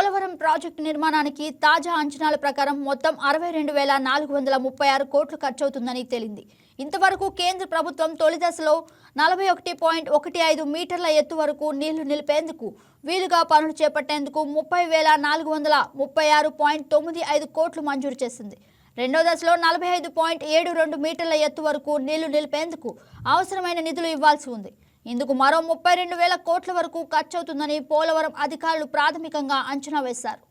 Polavaram project నిర్మాణానికి తాజా అంచనాల ప్రకారం మొత్తం అరవై రెండు వేల నాలుగు వందల ముప్పై ఆరు కోట్లు ఖర్చవుతుందని తేలింది. ఇంతవరకు కేంద్ర ప్రభుత్వం తొలి దశలో నలభై ఒకటి పాయింట్ ఒకటి ఐదు మీటర్ల ఎత్తు వరకు నీళ్ళు నిలిపేందుకు వీలుగా పనులు చేపట్టేందుకు ముప్పై వేల నాలుగు వందల ముప్పై ఆరు పాయింట్ తొమ్మిది ఐదు కోట్లు మంజూరు చేసింది. రెండో దశలో నలభై ఐదు పాయింట్ ఏడు రెండు మీటర్ల ఎత్తు వరకు నీళ్ళు నిలిపేందుకు అవసరమైన నిధులు ఇవ్వాల్సి ఉంది. ఇందుకు మరో ముప్పై రెండు వేల కోట్ల వరకు ఖర్చవుతుందని పోలవరం అధికారులు ప్రాథమికంగా అంచనా వేశారు.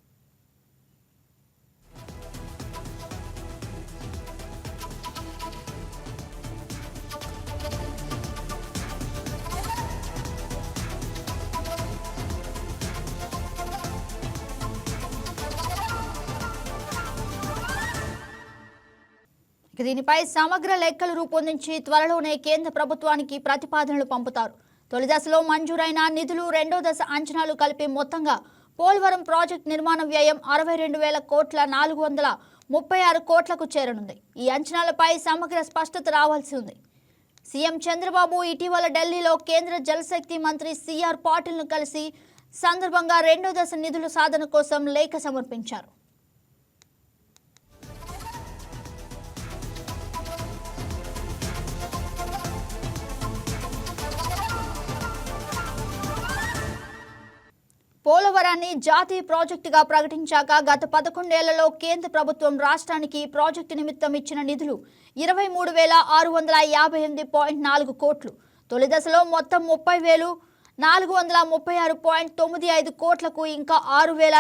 దీనిపై సమగ్ర లెక్కలు రూపొందించి త్వరలోనే కేంద్ర ప్రభుత్వానికి ప్రతిపాదనలు పంపుతారు. తొలి దశలో మంజూరైన నిధులు రెండో దశ అంచనాలు కలిపి మొత్తంగా పోలవరం ప్రాజెక్టు నిర్మాణ వ్యయం అరవై రెండు వేల కోట్ల నాలుగు వందల ముప్పై ఆరు కోట్లకు చేరనుంది. ఈ అంచనాలపై సమగ్ర స్పష్టత రావాల్సి ఉంది. సీఎం చంద్రబాబు ఇటీవల ఢిల్లీలో కేంద్ర జలశక్తి మంత్రి సిఆర్ పాటిల్ను కలిసి సందర్భంగా రెండో దశ నిధుల సాధన కోసం లేఖ సమర్పించారు. పోలవరాన్ని జాతీయ ప్రాజెక్టుగా ప్రకటించాక గత పదకొండేళ్ళలో కేంద్ర ప్రభుత్వం రాష్ట్రానికి ప్రాజెక్టు నిమిత్తం ఇచ్చిన నిధులు ఇరవై మూడు వేల ఆరు వందల యాభై ఎనిమిది పాయింట్ నాలుగు కోట్లు. తొలి దశలో మొత్తం ముప్పై వేలు నాలుగు వందల ముప్పై ఆరు పాయింట్ తొమ్మిది ఐదు కోట్లకు ఇంకా ఆరు వేల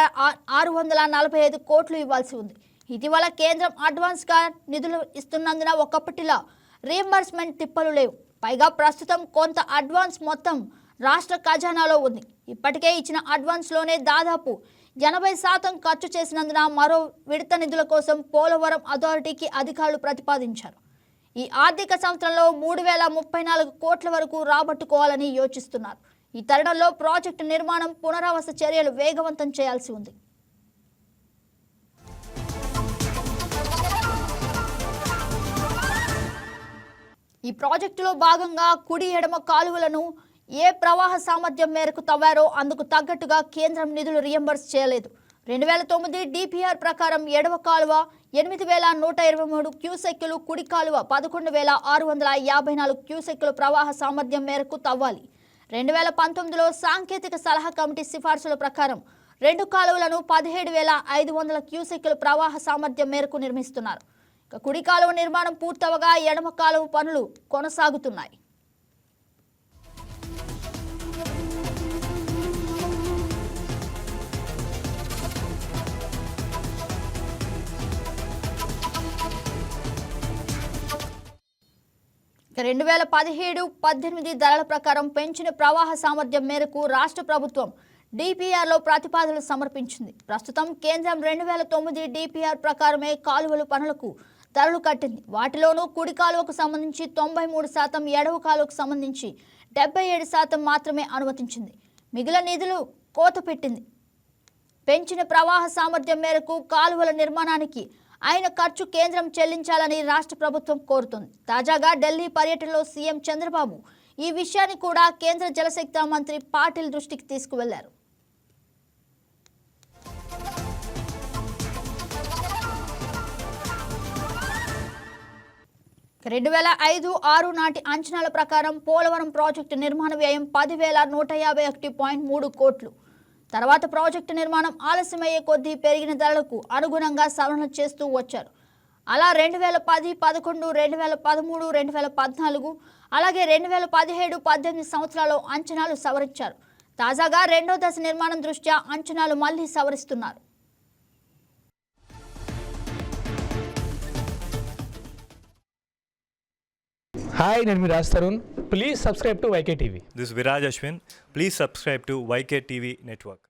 ఆరు వందల నలభై ఐదు కోట్లు ఇవ్వాల్సి ఉంది. ఇటీవల కేంద్రం అడ్వాన్స్గా నిధులు ఇస్తున్నందున ఒకప్పటిలా రీఎంబర్స్మెంట్ తిప్పలు లేవు. పైగా ప్రస్తుతం కొంత అడ్వాన్స్ మొత్తం రాష్ట్ర ఖజానాలో ఉంది. ఇప్పటికే ఇచ్చిన అడ్వాన్స్లోనే దాదాపు ఎనభై శాతం ఖర్చు చేసినందున మరో విడత నిధుల కోసం పోలవరం అథారిటీకి అధికారులు ప్రతిపాదించారు. ఈ ఆర్థిక సంవత్సరంలో మూడు వేల ముప్పై నాలుగు కోట్ల వరకు రాబట్టుకోవాలని యోచిస్తున్నారు. ఈ తరుణంలో ప్రాజెక్టు నిర్మాణం పునరావాస చర్యలు వేగవంతం చేయాల్సి ఉంది. ఈ ప్రాజెక్టులో భాగంగా కుడి ఎడమ కాలువలను ఏ ప్రవాహ సామర్థ్యం మేరకు తవ్వారో అందుకు తగ్గట్టుగా కేంద్రం నిధులు రియంబర్స్ చేయలేదు. రెండు వేల తొమ్మిది డిపిఆర్ ప్రకారం ఎడమ కాలువ ఎనిమిది వేల నూట ఇరవై మూడు క్యూసెక్కులు కుడి కాలువ పదకొండు వేల ఆరు వందల యాభై నాలుగు క్యూసెక్కుల ప్రవాహ సామర్థ్యం మేరకు తవ్వాలి. రెండు వేల పంతొమ్మిదిలో సాంకేతిక సలహా కమిటీ సిఫార్సుల ప్రకారం రెండు కాలువలను పదిహేడు వేల ఐదు వందల క్యూసెక్కుల ప్రవాహ సామర్థ్యం మేరకు నిర్మిస్తున్నారు. కుడి కాలువ నిర్మాణం పూర్తవగా ఎడమ కాలువ పనులు కొనసాగుతున్నాయి. రెండు వేల పదిహేడు పద్దెనిమిది ధరల ప్రకారం పెంచిన ప్రవాహ సామర్థ్యం మేరకు రాష్ట్ర ప్రభుత్వం డిపిఆర్లో ప్రతిపాదనలు సమర్పించింది. ప్రస్తుతం కేంద్రం రెండు వేల తొమ్మిది డిపిఆర్ ప్రకారమే కాలువలు పనులకు ధరలు కట్టింది. వాటిలోనూ కుడి కాలువకు సంబంధించి తొంభై మూడు శాతం ఎడవ కాలువకు సంబంధించి డెబ్బై ఏడు శాతం మాత్రమే అనుమతించింది. మిగిలిన నిధులు కోత పెట్టింది. పెంచిన ప్రవాహ సామర్థ్యం మేరకు కాలువల నిర్మాణానికి ఆయన ఖర్చు కేంద్రం చెల్లించాలని రాష్ట్ర ప్రభుత్వం కోరుతుంది. తాజాగా ఢిల్లీ పర్యటనలో సీఎం చంద్రబాబు ఈ విషయాన్ని కూడా కేంద్ర జలశక్తి మంత్రి పాటిల్ దృష్టికి తీసుకువెళ్ళారు. రెండు వేల ఐదు ఆరు నాటి అంచనాల ప్రకారం పోలవరం ప్రాజెక్టు నిర్మాణ వ్యయం పదివేల నూట యాభై ఒకటి పాయింట్ మూడు కోట్లు. తర్వాత ప్రాజెక్టు నిర్మాణం ఆలస్యమయ్యే కొద్దీ పెరిగిన ధరలకు అనుగుణంగా సవరణ చేస్తూ వచ్చారు. అలా రెండు వేల పది పదకొండు రెండు వేల పదమూడు రెండు వేల పద్నాలుగు అలాగే రెండు వేల పదిహేడు పద్దెనిమిది సంవత్సరాల్లో అంచనాలు సవరించారు. తాజాగా రెండో దశ నిర్మాణం దృష్ట్యా అంచనాలు మళ్ళీ సవరిస్తున్నారు. హాయ్ నేను మీ Raj Tarun. Please subscribe to YK TV. Is Viraj Ashwin. Please subscribe to YK TV Network.